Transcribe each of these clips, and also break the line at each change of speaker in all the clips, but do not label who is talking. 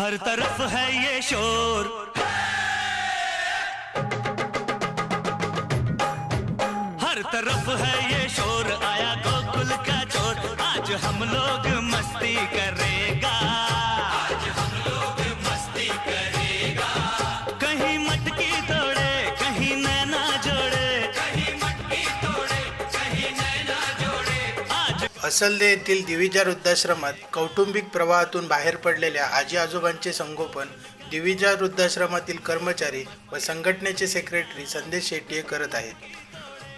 हर तरफ है ये शोर। हर तरफ है ये शोर आया गोकुल का चोर। आज हम लोग मस्ती कर रहे आज
येथील दिविजा वृद्धाश्रमात कौटुंबिक प्रवाहातून बाहेर पडलेल्या आजी आजोबांचे संगोपन दिविजा वृद्धाश्रमातील कर्मचारी व संघटनेचे सेक्रेटरी संदेश शेट्टी करत आहेत.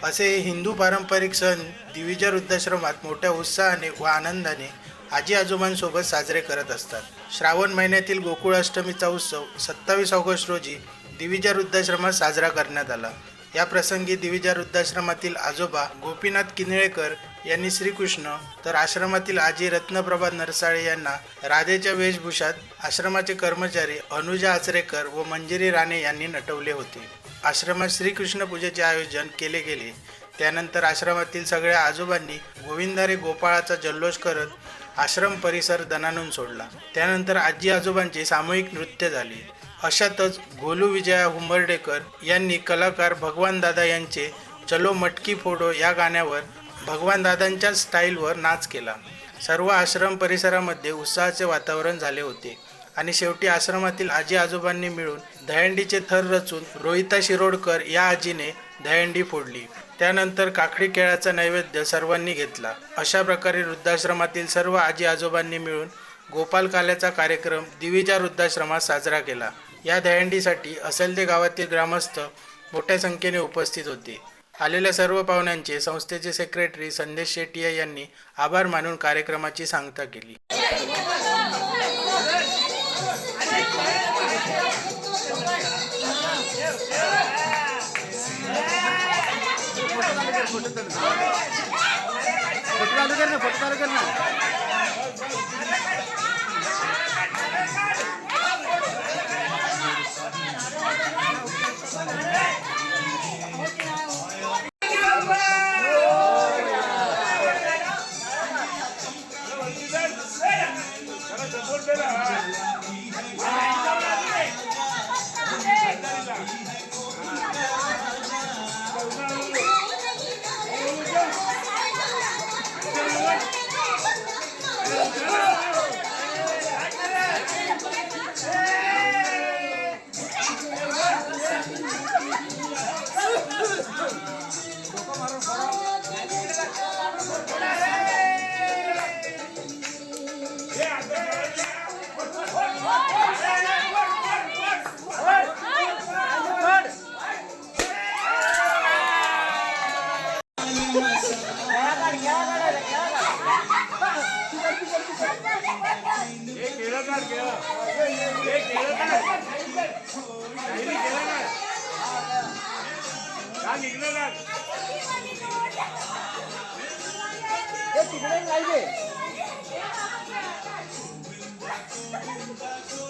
असे हे हिंदू पारंपरिक सण दिविजा वृद्धाश्रमात मोठ्या उत्साहाने व आनंदाने आजी आजोबांसोबत साजरे करत असतात. श्रावण महिन्यातील गोकुळाष्टमीचा उत्सव सत्तावीस ऑगस्ट रोजी दिविजा वृद्धाश्रमात साजरा करण्यात आला. या प्रसंगी दिविजा वृद्धाश्रमातील आजोबा गोपीनाथ किनळेकर यांनी श्रीकृष्ण तर आश्रमातील आजी रत्नप्रभा नरसाळे यांना राधेच्या वेशभूषात आश्रमाचे कर्मचारी अनुजा आचरेकर व मंजिरी राणे यांनी नटवले होते. आश्रमात श्रीकृष्ण पूजेचे आयोजन केले गेले. त्यानंतर आश्रमातील सगळ्या आजोबांनी गोविंदारे गोपाळाचा जल्लोष करत आश्रम परिसर दणानून सोडला. त्यानंतर आजी आजोबांचे सामूहिक नृत्य झाले. अशातच गोलू विजया हुंबर्डेकर यांनी कलाकार भगवान दादा यांचे चलो मटकी फोडो या गाण्यावर भगवान दादांच्या स्टाईलवर नाच केला. सर्व आश्रम परिसरामध्ये उत्साहाचे वातावरण झाले होते आणि शेवटी आश्रमातील आजी आजोबांनी मिळून दहंडीचे थर रचून रोहिता शिरोडकर या आजीने दहंडी फोडली. त्यानंतर काकडी केळाचा नैवेद्य सर्वांनी घेतला. अशा प्रकारे वृद्धाश्रमातील सर्व आजी आजोबांनी मिळून गोपाल काल्याचा कार्यक्रम दिवीच्या वृद्धाश्रमात साजरा केला. या दहंडीसाठी असलदे गावातील ग्रामस्थ मोठ्या संख्येने उपस्थित होते. आलेल्या सर्व पाहुण्यांचे संस्थेचे सेक्रेटरी संदेश शेटिया यांनी आभार मानून कार्यक्रमाची सांगता केली.
फोटो चालू कर ना फोटो चालू कर ना तिकडे नाही Yeah, okay, okay.